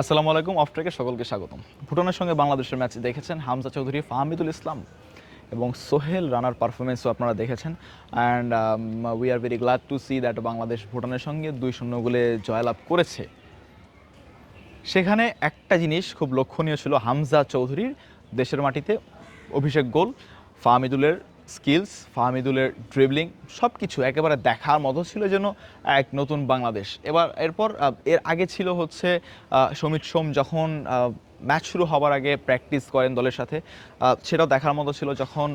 আসসালামু আলাইকুম, অফট্রেকে সকলকে স্বাগতম। ভুটানের সঙ্গে বাংলাদেশের ম্যাচ দেখেছেন হামজা চৌধুরী, ফাহমিদুল ইসলাম এবং সোহেল রানার পারফরমেন্সও আপনারা দেখেছেন। And we are very glad to see that Bangladesh ভুটানের সঙ্গে দুই শূন্য গোলে জয়লাভ করেছে। সেখানে একটা জিনিস খুব লক্ষণীয় ছিল, হামজা চৌধুরীর দেশের মাটিতে অভিষেক গোল, ফাহমিদুলের স্কিলস ফাহমিদুলের ড্রিবলিং সব কিছু একেবারে দেখার মতো ছিল যেন এক নতুন বাংলাদেশ। এবার এরপর এর আগে ছিল হচ্ছে সমিত সোম যখন ম্যাচ শুরু হওয়ার আগে প্র্যাকটিস করেন দলের সাথে সেটাও দেখার মতো ছিল যখন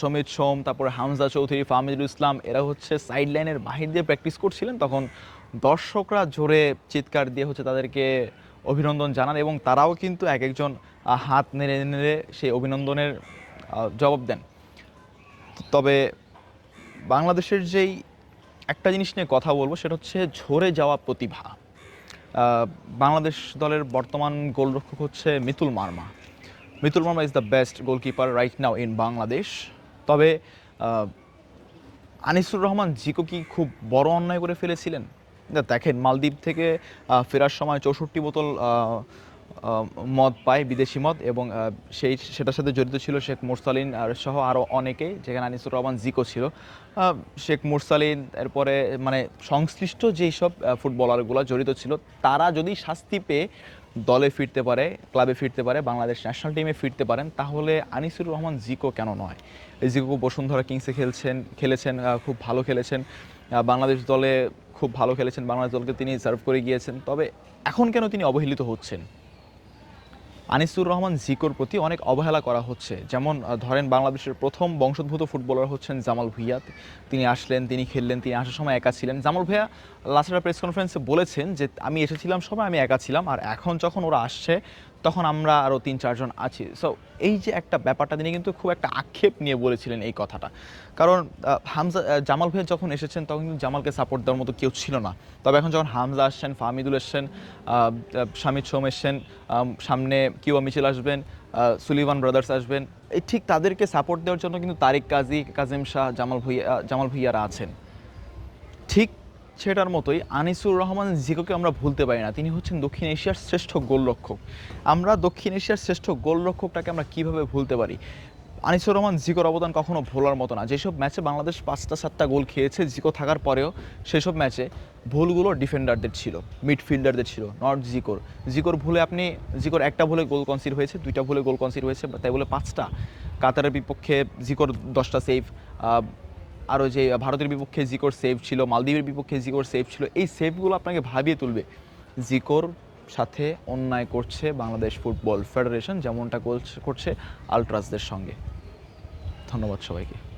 সমিত সোম, তারপরে হামজা চৌধুরী, ফাহমিদুল ইসলাম, এরা হচ্ছে সাইড লাইনের বাহির দিয়ে প্র্যাকটিস করছিলেন, তখন দর্শকরা জোরে চিৎকার দিয়ে হচ্ছে তাদেরকে অভিনন্দন জানান এবং তারাও কিন্তু এক একজন হাত নেড়ে নেড়ে সেই অভিনন্দনের জবাব দেন। তবে বাংলাদেশের যেই একটা জিনিস নিয়ে কথা বলব, সেটা হচ্ছে ঝরে যাওয়া প্রতিভা। বাংলাদেশ দলের বর্তমান গোলরক্ষক হচ্ছে Mitul Marma. Mitul Marma is the best goalkeeper right now in Bangladesh. তবে আনিসুর রহমান জিকো কি খুব বড় অন্যায় করে ফেলেছিলেন? দেখেন, মালদ্বীপ থেকে ফেরার সময় চৌষট্টি বোতল মদ পায়, বিদেশি মদ এবং সেই, সেটার সাথে জড়িত ছিল শেখ মুরসালিন সহ আরও অনেকেই যেখানে আনিসুর রহমান জিকো ছিল। শেখ মুরসালিন, এরপরে মানে সংশ্লিষ্ট যেই সব ফুটবলারগুলো জড়িত ছিল, তারা যদি শাস্তি পেয়ে দলে ফিরতে পারে, ক্লাবে ফিরতে পারে, বাংলাদেশ ন্যাশনাল টিমে ফিরতে পারেন, তাহলে আনিসুর রহমান জিকো কেন নয়? এই জিকো বসুন্ধরা কিংসে খেলছেন, খেলেছেন খুব ভালো খেলেছেন। বাংলাদেশ দলে খুব ভালো খেলেছেন, বাংলাদেশ দলকে তিনি সার্ভ করে গিয়েছেন। তবে এখন কেন তিনি অবহেলিত হচ্ছেন? আনিসুর রহমান জিকোর প্রতি অনেক অবহেলা করা হচ্ছে। যেমন ধরেন বাংলাদেশের প্রথম বংশোদ্ভূত ফুটবলার হচ্ছেন জামাল ভুইয়া। তিনি আসলেন, তিনি খেললেন, তিনি আসার সময় একা ছিলেন। জামাল ভুইয়া লাস্টের প্রেস কনফারেন্সে বলেছেন যে, আমি এসেছিলাম সময় আমি একা ছিলাম। আর এখন যখন ওরা আসছে তখন আমরা আরও তিন, চারজন আছি। সো এই যে একটা ব্যাপারটা, তিনি কিন্তু খুব একটা আক্ষেপ নিয়ে বলেছিলেন এই কথাটা। কারণ হামজা জামাল ভাইয়া যখন এসেছেন, তখন কিন্তু জামালকে সাপোর্ট দেওয়ার মতো কেউ ছিল না। তবে এখন যখন হামজা আসছেন, ফাহমিদুল এসছেন শামিদ সোম এসছেন সামনে কিউয়া মিছিল আসবেন সুলিভান ব্রাদার্স আসবেন, এই ঠিক তাদেরকে সাপোর্ট দেওয়ার জন্য কিন্তু তারিক কাজী, কাজিম শাহ, জামাল ভুইয়া জামাল ভুইয়ারা আছেন। ঠিক সেটার মতোই আনিসুর রহমান জিকোকে আমরা ভুলতে পারি না। তিনি হচ্ছেন দক্ষিণ এশিয়ার শ্রেষ্ঠ গোলরক্ষক। আমরা দক্ষিণ এশিয়ার শ্রেষ্ঠ গোলরক্ষকটাকে আমরা কীভাবে ভুলতে পারি? আনিসুর রহমান জিকোর অবদান কখনো ভোলার মতো না। যেসব ম্যাচে বাংলাদেশ পাঁচটা, সাতটা গোল খেয়েছে জিকো থাকার পরেও সেসব ম্যাচে ভুলগুলো ডিফেন্ডারদের ছিল, মিডফিল্ডারদের ছিল, নট জিকোর জিকোর ভুলে আপনি জিকোর একটা ভুলে গোল কনসিড হয়েছে, দুইটা ভুলে গোল কনসিড হয়েছে, তাই বলে পাঁচটা। কাতারের বিপক্ষে জিকোর দশটা সেভ আরও যে ভারতের বিপক্ষে জিকোর সেভ ছিল, মালদ্বীপের বিপক্ষে জিকোর সেভ ছিল, এই সেভগুলো আপনাকে ভাবিয়ে তুলবে। জিকোর সাথে অন্যায় করছে বাংলাদেশ ফুটবল ফেডারেশন, যেমনটা করছে- করছে আলট্রাসদের সঙ্গে। ধন্যবাদ সবাইকে।